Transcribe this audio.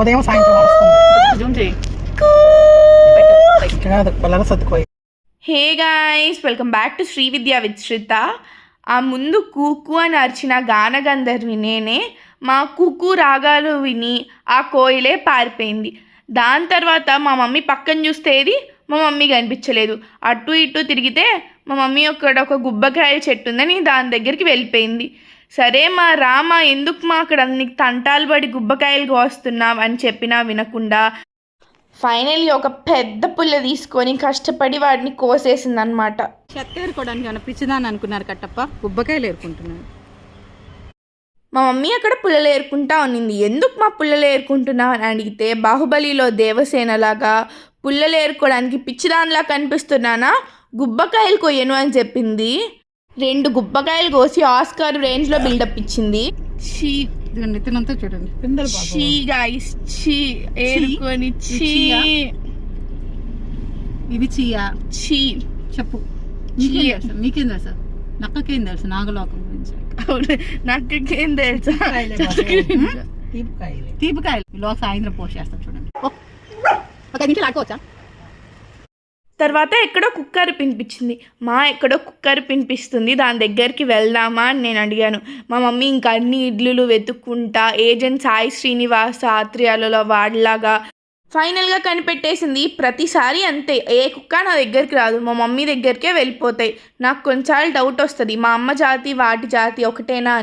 ఉదయం సాయంత్రం వస్తుంది జూమ్ చేయి. కాదు పిల్లలు సర్దుకోయి hey guys welcome back to Shri Vidya with Shrita ఆ ముందు కూకు అని అరిచిన గానగంధర్వి నేనే మా కుకు రాగాలు విని ఆ కోయిలే పారిపోయింది. దాని తర్వాత మా మమ్మీ పక్కన చూస్తే ఏది? మా మమ్మీ కనిపించలేదు. అటు ఇటు తిరిగితే మా మమ్మీ ఒక గుబ్బకాయ చెట్టు ఉందని దాని దగ్గరికి వెళ్ళిపోయింది. సరే మా రామ ఎందుకు మా అక్కడ నీకు తంటాలు పడి గుబ్బకాయలు కోస్తున్నావు అని చెప్పినా వినకుండా ఫైనల్లీ ఒక పెద్ద పుల్ల తీసుకొని కష్టపడి వాడిని కోసేసింది అనమాట చెత్త ఏరుకోవడానికి ఏమైనా పిచ్చిదాన్ని అనుకున్నారు కట్టప్ప? గుబ్బకాయలు ఏరుకుంటున్నాను మా మమ్మీ అక్కడ పుల్లలు ఏరుకుంటా ఉన్నింది. ఎందుకు మా పుల్లలు ఏరుకుంటున్నావు అని అడిగితే బాహుబలిలో దేవసేనలాగా పుల్లలు ఏరుకోవడానికి పిచ్చిదానిలా కనిపిస్తున్నానా? గుబ్బకాయలు కొయ్యను అని చెప్పింది. రెండు గుబ్బకాయలు కోసి ఆస్కార్ రేంజ్లో బిల్డప్ ఇచ్చింది. షీ ఇదిగోండి తినంతా చూడండి. పిందెలు బాబు. షీ గాయస్ షీ ఏరుకొని షీ చీయా? ఇవి చీయా? షీ చెప్పు. నీకేం తెలుసు? నీకేం తెలుసు? నక్కకేం తెలుసు? నాగలోకం గురించి. అవును నాకేం తెలుసా? తీపికాయలే తీపికాయలు ఈలో సాయంత్రం పోసేస్తాం చూడండి. ఓ, ఒక ఐదు నిమిషాలు ఆడుకోవచ్చా? తర్వాత ఎక్కడో కుక్కర్ పినిపించింది మా ఎక్కడో కుక్కర్ పినిపిస్తుంది దాని దగ్గరికి వెళ్దామా అని నేను అడిగాను. మా మమ్మీ ఇంకా అన్ని ఇడ్లులు వెతుక్కుంటా ఏజెంట్ సాయి శ్రీనివాస ఆత్రియాలలో వాడిలాగా ఫైనల్గా కనిపెట్టేసింది. ప్రతిసారి అంతే. ఏ కుక్క నా దగ్గరికి రాదు. మా మమ్మీ దగ్గరికే వెళ్ళిపోతాయి. నాకు కొన్నిసార్లు డౌట్ వస్తుంది. మా అమ్మ జాతి వాటి జాతి ఒకటేనా